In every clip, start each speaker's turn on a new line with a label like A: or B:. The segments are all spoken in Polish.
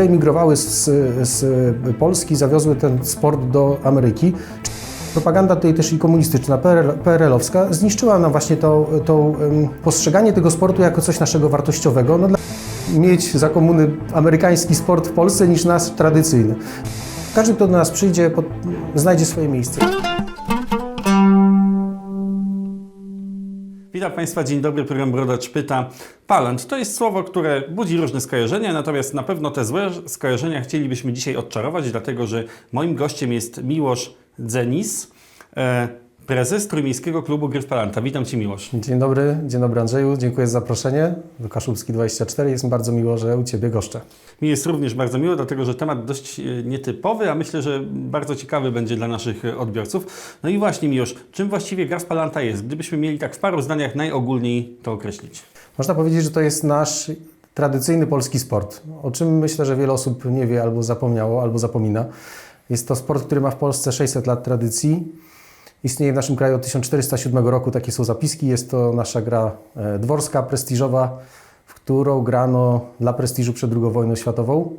A: emigrowały z, z Polski, zawiozły ten sport do Ameryki. Propaganda tutaj też i komunistyczna, PRL, PRL-owska zniszczyła nam właśnie to, to postrzeganie tego sportu jako coś naszego wartościowego. No, dla... Mieć za komuny amerykański sport w Polsce niż nasz tradycyjny. Każdy, kto do nas przyjdzie, pod... znajdzie swoje miejsce.
B: Witam Państwa, dzień dobry, program Brodacz pyta. Palant to jest słowo, które budzi różne skojarzenia, natomiast na pewno te złe skojarzenia chcielibyśmy dzisiaj odczarować, dlatego że moim gościem jest Miłosz Dzenis, e, prezes Trójmiejskiego Klubu Gry w Palanta. Witam Cię Miłosz.
A: Dzień dobry, dzień dobry Andrzeju, dziękuję za zaproszenie do Kaszubski 24. Jest mi bardzo miło, że u Ciebie goszczę.
B: Mi jest również bardzo miło, dlatego że temat dość e, nietypowy, a myślę, że bardzo ciekawy będzie dla naszych e, odbiorców. No i właśnie Miłosz, czym właściwie gra Palanta jest? Gdybyśmy mieli tak w paru zdaniach najogólniej to określić.
A: Można powiedzieć, że to jest nasz tradycyjny polski sport, o czym myślę, że wiele osób nie wie albo zapomniało, albo zapomina. Jest to sport, który ma w Polsce 600 lat tradycji. Istnieje w naszym kraju od 1407 roku, takie są zapiski. Jest to nasza gra e, dworska, prestiżowa, w którą grano dla prestiżu przed II wojną światową.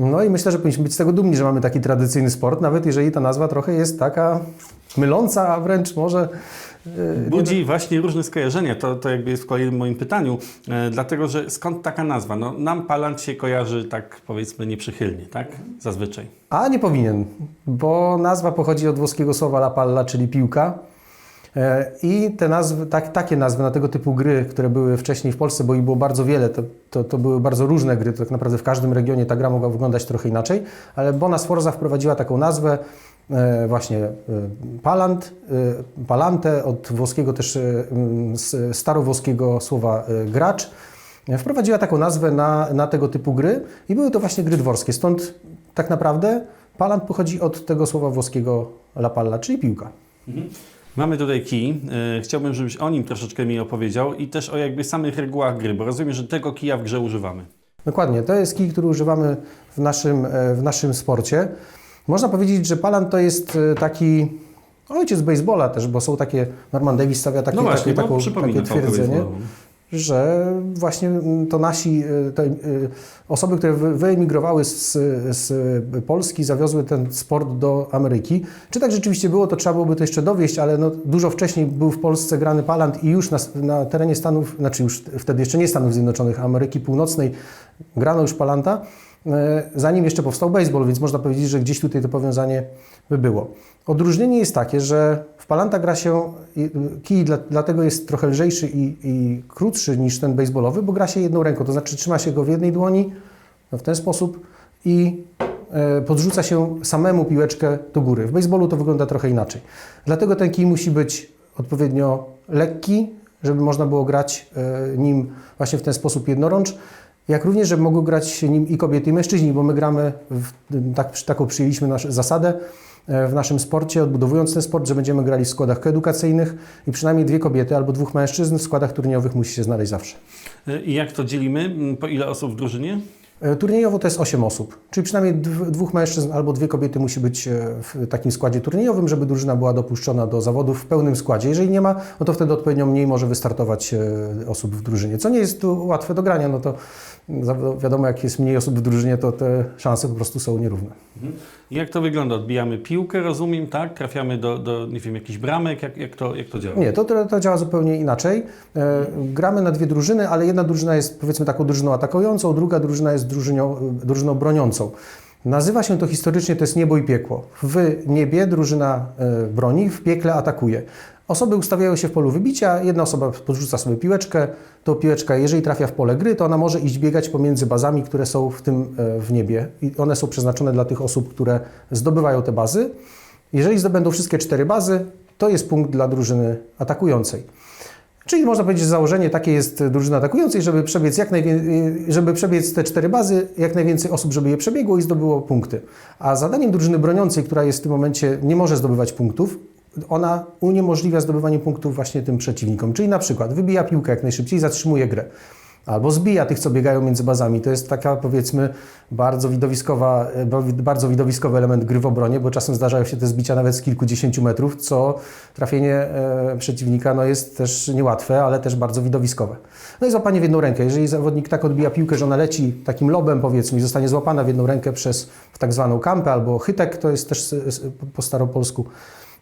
A: No i myślę, że powinniśmy być z tego dumni, że mamy taki tradycyjny sport, nawet jeżeli ta nazwa trochę jest taka myląca, a wręcz może... e,
B: Budzi właśnie różne skojarzenia, to, to jakby jest w kolejnym moim pytaniu, e, dlatego że skąd taka nazwa? No, nam Palant się kojarzy tak powiedzmy nieprzychylnie, tak? Zazwyczaj.
A: A nie powinien, bo nazwa pochodzi od włoskiego słowa la palla, czyli piłka. E, I te nazwy, tak, takie nazwy na tego typu gry, które były wcześniej w Polsce, bo ich było bardzo wiele, to, to, to były bardzo różne gry, to tak naprawdę w każdym regionie ta gra mogła wyglądać trochę inaczej, ale Bona Sforza wprowadziła taką nazwę, e, właśnie e, palant, palante, od włoskiego też starowłoskiego słowa gracz. Wprowadziła taką nazwę na, na tego typu gry i były to właśnie gry dworskie. Stąd tak naprawdę palant pochodzi od tego słowa włoskiego la palla, czyli piłka.
B: Mamy tutaj kij. E, Chciałbym, żebyś o nim troszeczkę mi opowiedział i też o jakby samych regułach gry, bo rozumiem, że tego kija w grze używamy.
A: Dokładnie, to jest kij, który używamy w naszym, e, w naszym sporcie. Można powiedzieć, że palant to jest e, taki ojciec baseballa też, bo są takie, Norman Davis stawia takie,
B: no właśnie,
A: takie, taką, takie twierdzenie.
B: baseballową.
A: Że właśnie mm, to nasi e, te, e, osoby, które wy- wyemigrowały z, z Polski, zawiozły ten sport do Ameryki. Czy tak rzeczywiście było, to trzeba byłoby to jeszcze dowieść, ale no, dużo wcześniej był w Polsce grany palant i już na, na terenie Stanów, znaczy już wtedy jeszcze nie Stanów Zjednoczonych, Ameryki Północnej grano już palanta, zanim jeszcze powstał baseball, więc można powiedzieć, że gdzieś tutaj to powiązanie by było. Odróżnienie jest takie, że w palanta gra się, kij dla, dlatego jest trochę lżejszy i, i krótszy niż ten baseballowy, bo gra się jedną ręką, to znaczy trzyma się go w jednej dłoni no w ten sposób i e, podrzuca się samemu piłeczkę do góry. W baseballu to wygląda trochę inaczej. Dlatego ten kij musi być odpowiednio lekki, żeby można było grać e, nim właśnie w ten sposób jednorącz, jak również, żeby mogły grać nim i kobiety, i mężczyźni, bo my gramy, w, tak, taką przyjęliśmy nasz, zasadę e, w naszym sporcie, odbudowując ten sport, że będziemy grali w składach koedukacyjnych i przynajmniej dwie kobiety albo dwóch mężczyzn w składach turniejowych musi się znaleźć zawsze.
B: E, I jak to dzielimy? Mm, Po ile osób w drużynie?
A: E, Turniejowo to jest 8 osób, czyli przynajmniej dw- dwóch mężczyzn albo dwie kobiety musi być e, w takim składzie turniejowym, żeby drużyna była dopuszczona do zawodów w pełnym składzie. Jeżeli nie ma, no to wtedy odpowiednio mniej może wystartować e, osób w drużynie, co nie jest łatwe do grania, no to wiadomo, jak jest mniej osób w drużynie, to te szanse po prostu są nierówne.
B: Jak to wygląda? Odbijamy piłkę, rozumiem, tak? Trafiamy do, do nie wiem, jakichś bramek? Jak, jak, to, jak to działa?
A: Nie, to, to, działa zupełnie inaczej. E, gramy na dwie drużyny, ale jedna drużyna jest powiedzmy taką drużyną atakującą, druga drużyna jest drużynią, drużyną broniącą. Nazywa się to historycznie, to jest niebo i piekło. W niebie drużyna e, broni, w piekle atakuje. Osoby ustawiają się w polu wybicia, jedna osoba podrzuca sobie piłeczkę, to piłeczka, jeżeli trafia w pole gry, to ona może iść biegać pomiędzy bazami, które są w tym e, w niebie. I one są przeznaczone dla tych osób, które zdobywają te bazy. Jeżeli zdobędą wszystkie cztery bazy, to jest punkt dla drużyny atakującej. Czyli można powiedzieć, że założenie takie jest drużyny atakującej, żeby przebiec, jak najwię- żeby przebiec te cztery bazy, jak najwięcej osób, żeby je przebiegło i zdobyło punkty. A zadaniem drużyny broniącej, która jest w tym momencie, nie może zdobywać punktów, ona uniemożliwia zdobywanie punktów właśnie tym przeciwnikom. Czyli na przykład wybija piłkę jak najszybciej, zatrzymuje grę. Albo zbija tych, co biegają między bazami. To jest taka powiedzmy bardzo widowiskowa, e, bardzo widowiskowy element gry w obronie, bo czasem zdarzają się te zbicia nawet z kilkudziesięciu metrów, co trafienie e, przeciwnika no, jest też niełatwe, ale też bardzo widowiskowe. No i złapanie w jedną rękę. Jeżeli zawodnik tak odbija piłkę, że ona leci takim lobem powiedzmy i zostanie złapana w jedną rękę przez tak zwaną kampę albo chytek, to jest też po staropolsku,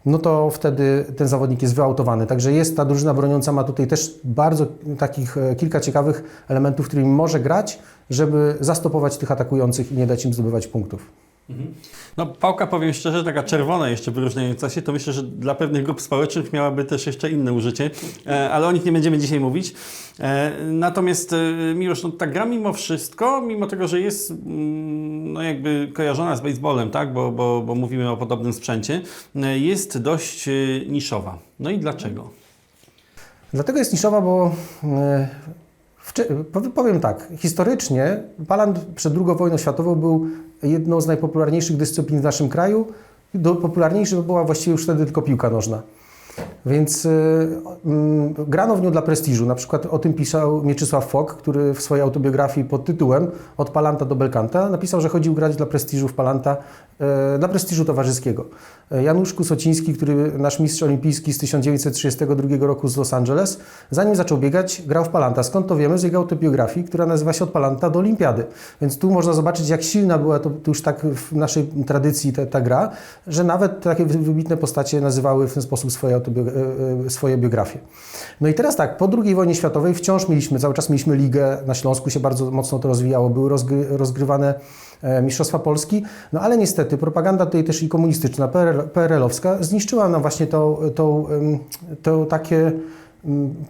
A: no to wtedy ten zawodnik jest wyautowany. Także jest ta drużyna broniąca, ma tutaj też bardzo takich e, kilka ciekawych elementów, którymi może grać, żeby zastopować tych atakujących i nie dać im zdobywać punktów.
B: No, pałka, powiem szczerze, taka czerwona jeszcze wyróżniająca się, to myślę, że dla pewnych grup społecznych miałaby też jeszcze inne użycie, e, ale o nich nie będziemy dzisiaj mówić. E, natomiast e, Miłosz, no, ta gra mimo wszystko, mimo tego, że jest mm, no, jakby kojarzona z baseballem, tak, bo, bo, bo mówimy o podobnym sprzęcie, jest dość niszowa. No i dlaczego?
A: Dlatego jest niszowa, bo powiem tak, historycznie palant przed II wojną światową był jedną z najpopularniejszych dyscyplin w naszym kraju. Do, była właściwie już wtedy tylko piłka nożna. Więc y, mm, grano w nią dla prestiżu. Na przykład o tym pisał Mieczysław Fok, który w swojej autobiografii pod tytułem Od Palanta do Belkanta napisał, że chodził grać dla prestiżu w Palanta, e, dla prestiżu towarzyskiego. E, Janusz Kusociński, który nasz mistrz olimpijski z 1932 roku z Los Angeles, zanim zaczął biegać, grał w Palanta. Skąd to wiemy? Z jego autobiografii, która nazywa się Od Palanta do Olimpiady. Więc tu można zobaczyć, jak silna była to, to już tak w naszej tradycji ta, ta gra, że nawet takie wy- wybitne postacie nazywały w ten sposób swoje, autobio- e, e, swoje biografie. No i teraz tak, po II wojnie światowej wciąż mieliśmy, cały czas mieliśmy ligę, na Śląsku się bardzo mocno to rozwijało, były rozgry, rozgrywane e, Mistrzostwa Polski, no ale niestety propaganda tutaj też i komunistyczna, PRL, PRL-owska zniszczyła nam właśnie to, to, to takie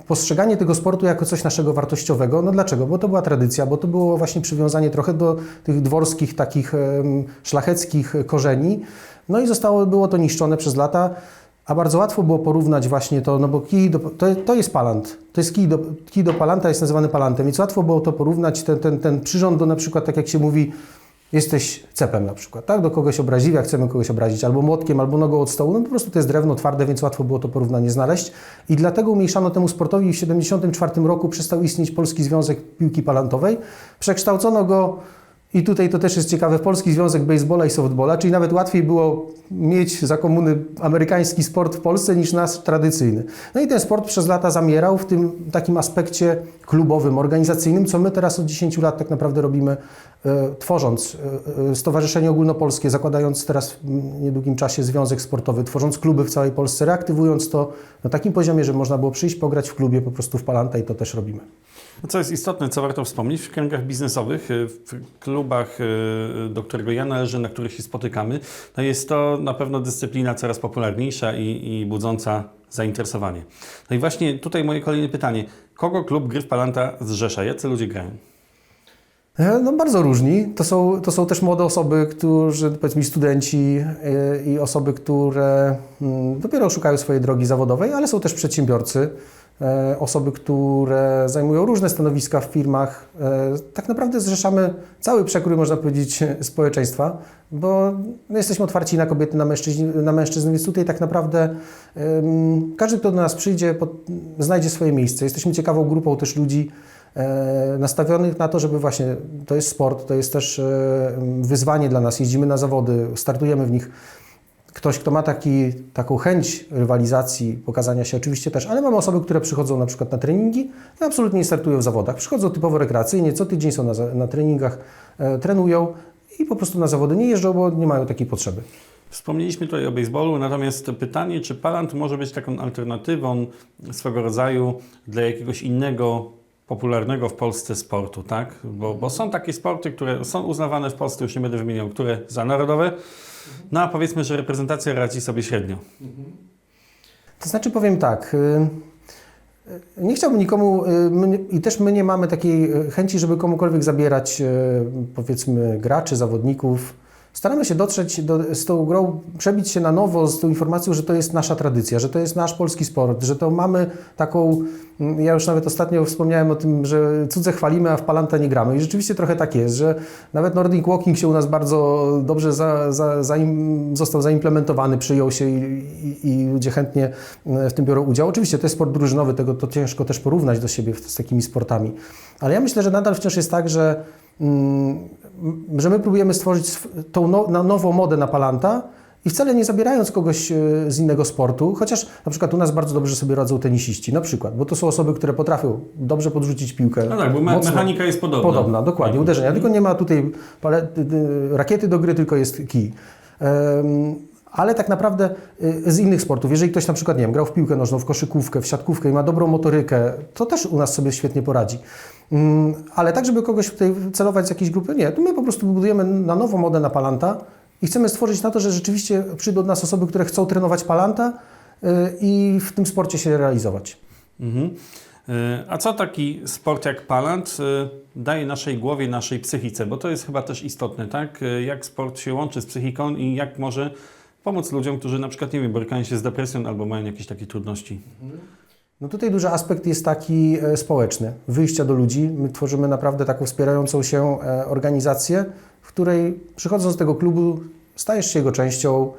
A: postrzeganie tego sportu jako coś naszego wartościowego. No dlaczego? Bo to była tradycja, bo to było właśnie przywiązanie trochę do tych dworskich, takich szlacheckich korzeni. No i zostało, było to niszczone przez lata. A bardzo łatwo było porównać właśnie to, no bo kij do, to, to jest palant. To jest kij do, kij do palanta, jest nazywany palantem, więc łatwo było to porównać, ten, ten, ten przyrząd do na przykład, tak jak się mówi, jesteś cepem na przykład, tak? Do kogoś obraziwia, chcemy kogoś obrazić, albo młotkiem, albo nogą od stołu, no po prostu to jest drewno twarde, więc łatwo było to porównanie znaleźć. I dlatego umniejszano temu sportowi w 1974 roku przestał istnieć Polski Związek Piłki Palantowej. Przekształcono go i tutaj to też jest ciekawe, Polski Związek Baseballa i Softballa, czyli nawet łatwiej było mieć za komuny amerykański sport w Polsce niż nasz tradycyjny. No i ten sport przez lata zamierał w tym takim aspekcie klubowym, organizacyjnym, co my teraz od 10 lat tak naprawdę robimy, e, tworząc e, e, Stowarzyszenie Ogólnopolskie, zakładając teraz w niedługim czasie związek sportowy, tworząc kluby w całej Polsce, reaktywując to na takim poziomie, że można było przyjść, pograć w klubie po prostu w Palanta i to też robimy.
B: No, Co jest istotne, co warto wspomnieć, w kręgach biznesowych, y, w klubach, y, do którego ja należę, na których się spotykamy, no jest to na pewno dyscyplina coraz popularniejsza i, i budząca zainteresowanie. No i właśnie tutaj moje kolejne pytanie. Kogo klub Gry w Palanta zrzesza? Jacy ludzie grają?
A: E, No bardzo różni. To są, to są też młode osoby, którzy, powiedzmy studenci e, i osoby, które mm, dopiero szukają swojej drogi zawodowej, ale są też przedsiębiorcy, osoby, które zajmują różne stanowiska w firmach. E, Tak naprawdę zrzeszamy cały przekrój, można powiedzieć, społeczeństwa, bo my jesteśmy otwarci na kobiety, na mężczyzn, na mężczyzn więc tutaj tak naprawdę każdy, kto do nas przyjdzie, znajdzie swoje miejsce. Jesteśmy ciekawą grupą też ludzi, e, nastawionych na to, żeby właśnie, to jest sport, to jest też e, wyzwanie dla nas, jeździmy na zawody, startujemy w nich. Ktoś, kto ma taki, taką chęć rywalizacji, pokazania się oczywiście też, ale mamy osoby, które przychodzą na przykład na treningi i absolutnie nie startują w zawodach. Przychodzą typowo rekreacyjnie, co tydzień są na, na treningach, e, trenują i po prostu na zawody nie jeżdżą, bo nie mają takiej potrzeby.
B: Wspomnieliśmy tutaj o baseballu, natomiast pytanie, czy Palant może być taką alternatywą swego rodzaju dla jakiegoś innego popularnego w Polsce sportu, tak? Bo, bo są takie sporty, które są uznawane w Polsce, już nie będę wymieniał, które za narodowe, no a powiedzmy, że reprezentacja radzi sobie średnio.
A: To znaczy powiem tak, y, y, nie chciałbym nikomu y, i też my nie mamy takiej chęci, żeby komukolwiek zabierać powiedzmy graczy, zawodników. Staramy się dotrzeć do, z tą grą, przebić się na nowo z tą informacją, że to jest nasza tradycja, że to jest nasz polski sport, że to mamy taką, mm, ja już nawet ostatnio wspomniałem o tym, że cudze chwalimy, a w Palanta nie gramy. I rzeczywiście trochę tak jest, że nawet Nordic Walking się u nas bardzo dobrze za, za, zaim, został zaimplementowany, przyjął się i, i, i ludzie chętnie e, w tym biorą udział. Oczywiście to jest sport drużynowy, tego to ciężko też porównać do siebie z takimi sportami. Ale ja myślę, że nadal wciąż jest tak, że mm, że my próbujemy stworzyć tą no, nową modę na Palanta i wcale nie zabierając kogoś e, z innego sportu, chociaż na przykład u nas bardzo dobrze sobie radzą tenisiści, na przykład, bo to są osoby, które potrafią dobrze podrzucić piłkę.
B: No tak, bo me-
A: mocno.
B: mechanika jest podobna.
A: Podobna, dokładnie,
B: Tak.
A: uderzenia. Tylko nie ma tutaj rakiety do gry, tylko jest kij. Em, Ale tak naprawdę y, z innych sportów, jeżeli ktoś na przykład, nie wiem, grał w piłkę nożną, w koszykówkę, w siatkówkę i ma dobrą motorykę, to też u nas sobie świetnie poradzi. Mm, Ale tak, żeby kogoś tutaj celować z jakiejś grupy, nie. Tu my po prostu budujemy na nowo modę na palanta i chcemy stworzyć na to, że rzeczywiście przyjdą do nas osoby, które chcą trenować palanta y, i w tym sporcie się realizować.
B: Mhm. E, A co taki sport jak palant e, daje naszej głowie, naszej psychice? Bo to jest chyba też istotne, tak? Jak sport się łączy z psychiką i jak może pomóc ludziom, którzy na przykład, nie wiem, borykają się z depresją albo mają jakieś takie trudności.
A: No tutaj duży aspekt jest taki e, społeczny, wyjścia do ludzi. My tworzymy naprawdę taką wspierającą się e, organizację, w której przychodząc do tego klubu stajesz się jego częścią,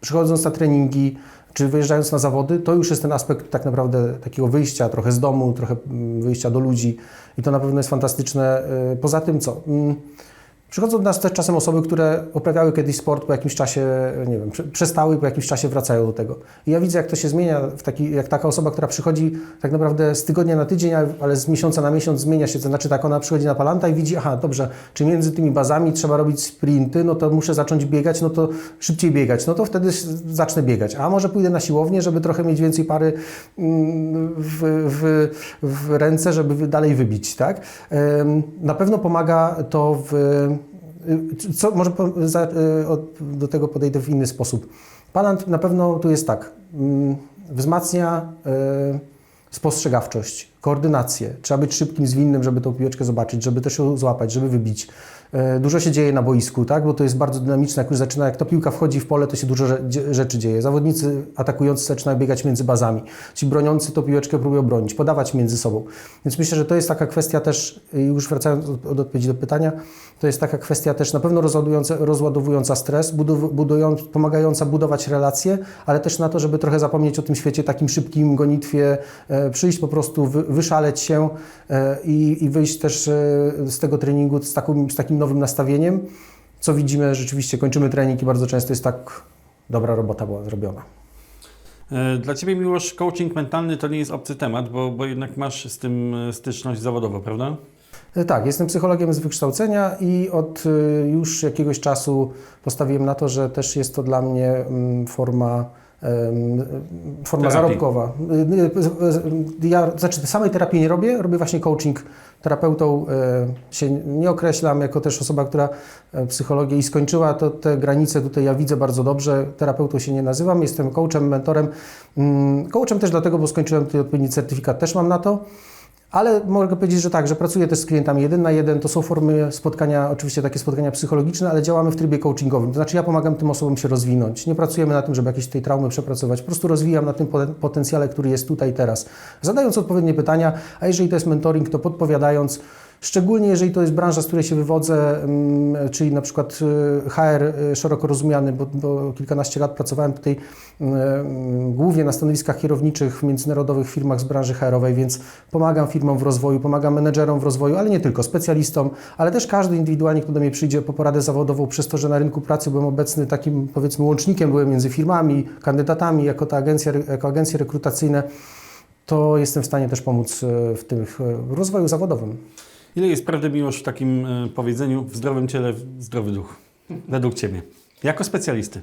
A: przychodząc na treningi czy wyjeżdżając na zawody, to już jest ten aspekt tak naprawdę takiego wyjścia trochę z domu, trochę mm, wyjścia do ludzi i to na pewno jest fantastyczne. E, Poza tym co? Przychodzą do nas też czasem osoby, które uprawiały kiedyś sport, po jakimś czasie, nie wiem, prze- przestały, po jakimś czasie wracają do tego. I ja widzę, jak to się zmienia, taki, jak taka osoba, która przychodzi tak naprawdę z tygodnia na tydzień, ale- z miesiąca na miesiąc zmienia się, to znaczy tak, ona przychodzi na palanta i widzi, aha, dobrze, czy między tymi bazami trzeba robić sprinty, no to muszę zacząć biegać, no to szybciej biegać, no to wtedy zacznę biegać. A może pójdę na siłownię, żeby trochę mieć więcej pary mm, w, w, w ręce, żeby dalej wybić, tak? Na pewno pomaga to w Co, może y, do tego podejdę w inny sposób. Palant na pewno tu jest tak. mm, Wzmacnia y, spostrzegawczość, koordynację. Trzeba być szybkim, zwinnym, żeby tą piłeczkę zobaczyć, żeby też ją złapać, żeby wybić. Y, Dużo się dzieje na boisku, tak? bo to jest bardzo dynamiczne. Jak już zaczyna, jak ta piłka wchodzi w pole, to się dużo rzeczy dzieje. Zawodnicy atakujący zaczynają biegać między bazami. Ci broniący tą piłeczkę próbują bronić, podawać między sobą. Więc myślę, że to jest taka kwestia też, y, już wracając od, od odpowiedzi do pytania, to jest taka kwestia też na pewno rozładowująca, stres, budow, budując, pomagająca budować relacje, ale też na to, żeby trochę zapomnieć o tym świecie takim szybkim gonitwie, e, przyjść po prostu, wyszaleć się e, i, i wyjść też e, z tego treningu z, taką, z takim nowym nastawieniem, co widzimy rzeczywiście, kończymy trening i bardzo często jest tak, dobra robota była zrobiona.
B: E, Dla Ciebie, Miłosz, coaching mentalny to nie jest obcy temat, bo, bo jednak masz z tym styczność zawodową, prawda?
A: Tak, jestem psychologiem z wykształcenia i od już jakiegoś czasu postawiłem na to, że też jest to dla mnie mm, forma, forma
B: Terapii.
A: zarobkowa. Y, y, Ja znaczy samej terapii nie robię, robię właśnie coaching. Terapeutą y, się nie określam jako też osoba, która e, psychologię i skończyła, to te granice tutaj ja widzę bardzo dobrze. Terapeutą się nie nazywam, jestem coachem, mentorem. Mm, Coachem też dlatego, bo skończyłem tutaj odpowiedni certyfikat, też mam na to. Ale mogę powiedzieć, że tak, że pracuję też z klientami jeden na jeden. To są formy spotkania, oczywiście takie spotkania psychologiczne, ale działamy w trybie coachingowym. To znaczy ja pomagam tym osobom się rozwinąć. Nie pracujemy na tym, żeby jakieś tej traumy przepracować. Po prostu rozwijam na tym poten- potencjale, który jest tutaj teraz. Zadając odpowiednie pytania, a jeżeli to jest mentoring, to podpowiadając. Szczególnie jeżeli to jest branża, z której się wywodzę, mm, czyli na przykład y, HR y, szeroko rozumiany, bo, bo kilkanaście lat pracowałem tutaj y, mm, głównie na stanowiskach kierowniczych w międzynarodowych firmach z branży HR-owej, więc pomagam firmom w rozwoju, pomagam menedżerom w rozwoju, ale nie tylko, specjalistom, ale też każdy indywidualnie, kto do mnie przyjdzie po poradę zawodową, przez to, że na rynku pracy byłem obecny takim powiedzmy łącznikiem, byłem między firmami, kandydatami, jako ta agencja, jako agencje rekrutacyjne, to jestem w stanie też pomóc w tym rozwoju zawodowym.
B: Ile jest prawdy, Miłosz, w takim e, powiedzeniu w zdrowym ciele, zdrowy duch? Według Ciebie. Jako specjalisty.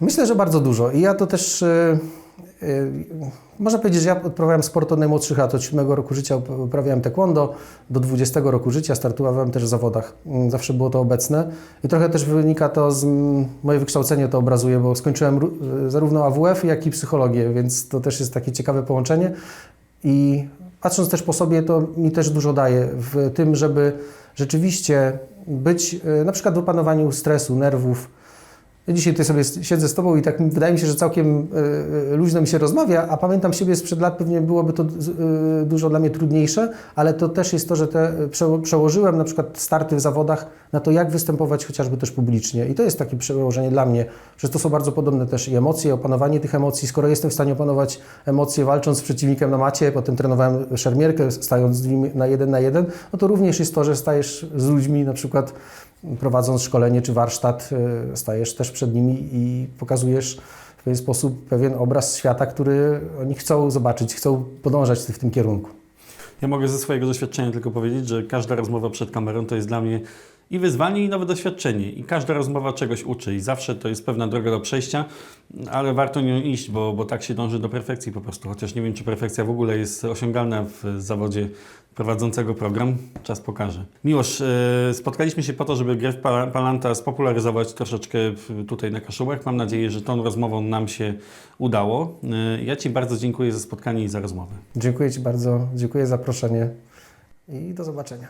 A: Myślę, że bardzo dużo. I ja to też. y, y, można powiedzieć, że ja odprawiałem sport od najmłodszych lat. Od 7 roku życia up- uprawiałem taekwondo, do 20 roku życia startowałem też w zawodach. Mm, Zawsze było to obecne. I trochę też wynika to z. Moje wykształcenie to obrazuje, bo skończyłem ró- zarówno AWF, jak i psychologię, więc to też jest takie ciekawe połączenie. I patrząc też po sobie, to mi też dużo daje w tym, żeby rzeczywiście być e, na przykład w opanowaniu stresu, nerwów. Ja dzisiaj tutaj sobie siedzę z Tobą i tak wydaje mi się, że całkiem e, e, luźno mi się rozmawia, a pamiętam siebie sprzed lat, pewnie byłoby to e, dużo dla mnie trudniejsze, ale to też jest to, że te, przeło- przełożyłem na przykład starty w zawodach na to, jak występować chociażby też publicznie. I to jest takie przełożenie dla mnie, że to są bardzo podobne też i emocje, opanowanie tych emocji. Skoro jestem w stanie opanować emocje walcząc z przeciwnikiem na macie, potem trenowałem szermierkę, stając z nim na jeden na jeden, no to również jest to, że stajesz z ludźmi na przykład prowadząc szkolenie czy warsztat, stajesz też przed nimi i pokazujesz w pewien sposób pewien obraz świata, który oni chcą zobaczyć, chcą podążać w tym kierunku.
B: Ja mogę ze swojego doświadczenia tylko powiedzieć, że każda rozmowa przed kamerą to jest dla mnie i wyzwanie, i nowe doświadczenie. I każda rozmowa czegoś uczy. I zawsze to jest pewna droga do przejścia, ale warto nią iść, bo, bo tak się dąży do perfekcji po prostu. Chociaż nie wiem, czy perfekcja w ogóle jest osiągalna w zawodzie prowadzącego program. Czas pokaże. Miłosz, e, spotkaliśmy się po to, żeby grę w Pa- Palanta spopularyzować troszeczkę tutaj na Kaszułach. Mam nadzieję, że tą rozmową nam się udało. E, Ja Ci bardzo dziękuję za spotkanie i za rozmowę.
A: Dziękuję Ci bardzo, dziękuję za zaproszenie i do zobaczenia.